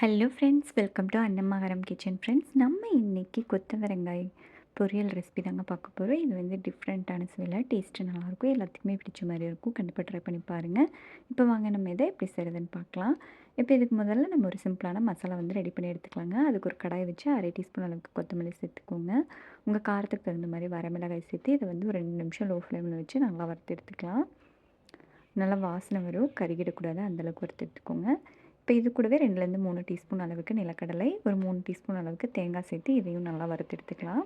Hello friends welcome to Annamakaram kitchen friends நம்ம இன்றைக்கி கொத்தவரங்காய் பொரியல் ரெசிபி தாங்க பார்க்க போகிறோம் இது வந்து டிஃப்ரெண்ட்டான சுவையில் டேஸ்ட்டு நல்லாயிருக்கும். எல்லாத்துக்குமே பிடிச்ச மாதிரி இருக்கும். கண்டிப்பாக ட்ரை பண்ணி பாருங்கள் இப்போ வாங்க நம்ம இதை எப்படி செய்கிறதுன்னு பார்க்கலாம். இப்போ இதுக்கு முதல்ல நம்ம ஒரு சிம்பிளான மசாலா வந்து ரெடி பண்ணி எடுத்துக்கலாங்க. அதுக்கு ஒரு கடாயை வச்சு அரை டீஸ்பூன் அளவுக்கு கொத்தமல்லி சேர்த்துக்கோங்க. உங்கள் காரத்துக்கு தகுந்த மாதிரி வரமிளகாய் சேர்த்து இதை வந்து ஒரு ரெண்டு நிமிஷம் லோ ஃப்ளேமில் வச்சு நல்லா வறுத்து எடுத்துக்கலாம். நல்லா வாசனை வரும். கருகிடக்கூடாது. அந்தளவுக்கு வறுத்து எடுத்துக்கோங்க. இப்போ இது கூடவே ரெண்டுலேருந்து மூணு டீஸ்பூன் அளவுக்கு நிலக்கடலை ஒரு மூணு டீஸ்பூன் அளவுக்கு தேங்காய் சேர்த்து இதையும் நல்லா வறுத்து எடுத்துக்கலாம்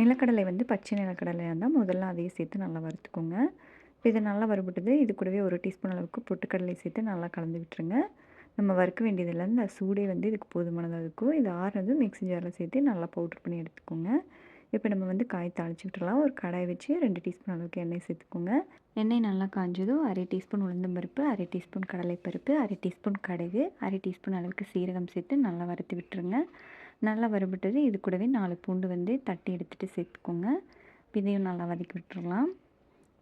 நிலக்கடலை வந்து பச்சை நிலக்கடலையாக இருந்தால் முதல்ல அதையும் சேர்த்து நல்லா வறுத்துக்கோங்க. இப்போ இது நல்லா வறுபட்டது இது கூடவே ஒரு டீஸ்பூன் அளவுக்கு பொட்டுக்கடலை சேர்த்து நல்லா கலந்து விட்டுருங்க. நம்ம வறுக்க வேண்டியதில்லை இந்த சூடே வந்து இதுக்கு போதுமானதாக இருக்கும். இது ஆறுனது மிக்ஸி ஜாரில் சேர்த்து நல்லா பவுட்ரு பண்ணி எடுத்துக்கோங்க. இப்போ நம்ம வந்து காய் தாளிச்சு ஒரு கடாய் வச்சு ரெண்டு டீஸ்பூன் அளவுக்கு எண்ணெய் சேர்த்துக்கோங்க. எண்ணெய் நல்லா காஞ்சதும் அரை டீஸ்பூன் உளுந்தம் பருப்பு அரை டீஸ்பூன் கடலைப்பருப்பு அரை டீஸ்பூன் கடுகு அரை டீஸ்பூன் அளவுக்கு சீரகம் சேர்த்து நல்லா வறுத்து விட்டுருங்க. நல்லா வறுபட்டது இது கூடவே நாலு பூண்டு வந்து தட்டி எடுத்துகிட்டு சேர்த்துக்கோங்க. இதையும் நல்லா வதக்கி விட்டுறலாம்.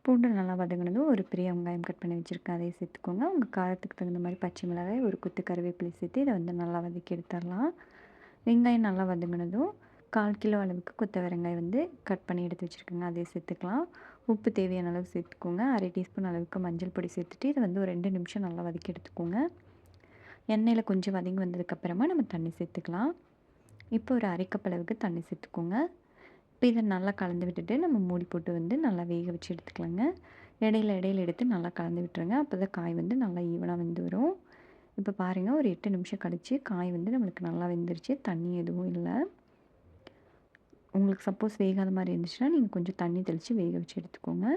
பூண்டு நல்லா வதங்கினதும் ஒரு பெரிய வெங்காயம் கட் பண்ணி வச்சுருக்கேன். அதையும் சேர்த்துக்கோங்க. உங்கள் காரத்துக்கு தகுந்த மாதிரி பச்சை மிளகாய் ஒரு குத்து கருவேப்பிலை சேர்த்து இதை வந்து நல்லா வதக்கி எடுத்துடலாம். வெங்காயம் நல்லா வதங்கினதும் கால் கிலோ அளவுக்கு கொத்தவரங்காய் வந்து கட் பண்ணி எடுத்து வச்சுருக்கோங்க. அதையும் சேர்த்துக்கலாம். உப்பு தேவையான அளவு சேர்த்துக்கோங்க. அரை டீஸ்பூன் அளவுக்கு மஞ்சள் பொடி சேர்த்துட்டு இதை வந்து ஒரு ரெண்டு நிமிஷம் நல்லா வதக்கி எடுத்துக்கோங்க. எண்ணெயில் கொஞ்சம் வதங்கி வந்ததுக்கப்புறமா நம்ம தண்ணி சேர்த்துக்கலாம். இப்போ ஒரு அரைக்கப் அளவுக்கு தண்ணி சேர்த்துக்கோங்க. இப்போ இதை நல்லா கலந்து விட்டுட்டு நம்ம மூடி போட்டு வந்து நல்லா வேக வச்சு எடுத்துக்கலாங்க. இடையில இடையில எடுத்து நல்லா கலந்து விட்டுருங்க. அப்போ தான் காய் வந்து நல்லா ஈவனாக வெந்து வரும். இப்போ பாருங்கள் ஒரு எட்டு நிமிஷம் கழித்து காய் வந்து நம்மளுக்கு நல்லா வெந்துருச்சு. தண்ணி எதுவும் இல்லை. உங்களுக்கு சப்போஸ் வேகாத மாதிரி இருந்துச்சுன்னா நீங்கள் கொஞ்சம் தண்ணி தெளித்து வேக வச்சு எடுத்துக்கோங்க.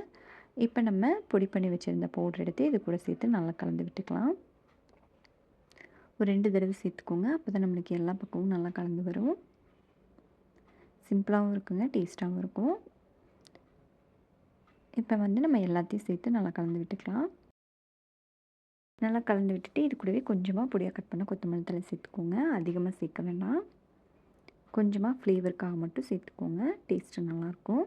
இப்போ நம்ம பொடி பண்ணி வச்சுருந்த பவுடர் எடுத்து இது கூட சேர்த்து நல்லா கலந்து விட்டுக்கலாம். ஒரு ரெண்டு தடவை சேர்த்துக்கோங்க. அப்போ தான் நம்மளுக்கு எல்லா பக்கமும் நல்லா கலந்து வரும். சிம்பிளாகவும் இருக்குங்க டேஸ்ட்டாகவும் இருக்கும். இப்போ வந்து நம்ம எல்லாத்தையும் சேர்த்து நல்லா கலந்து விட்டுக்கலாம். நல்லா கலந்து விட்டுட்டு இது கூடவே கொஞ்சமாக பொடியாக கட் பண்ண கொத்தமல்லி தலை சேர்த்துக்கோங்க. அதிகமாக சேர்க்க வேண்டாம். கொஞ்சமாக ஃப்ளேவருக்காக மட்டும் சேர்த்துக்கோங்க. டேஸ்ட்டு நல்லாயிருக்கும்.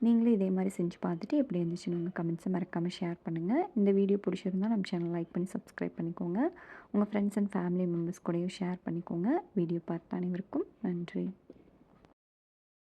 நீங்களும் இதே மாதிரி செஞ்சு பார்த்துட்டு எப்படி இருந்துச்சுன்னு உங்கள் கமெண்ட்ஸை மறக்காமல் ஷேர் பண்ணுங்கள் இந்த வீடியோ பிடிச்சிருந்தால் நம்ம சேனல் லைக் பண்ணி சப்ஸ்கிரைப் பண்ணிக்கோங்க. உங்கள் ஃப்ரெண்ட்ஸ் அண்ட் ஃபேமிலி மெம்பர்ஸ் கூடயும் ஷேர் பண்ணிக்கோங்க. வீடியோ பார்த்த அனைவருக்கும் நன்றி.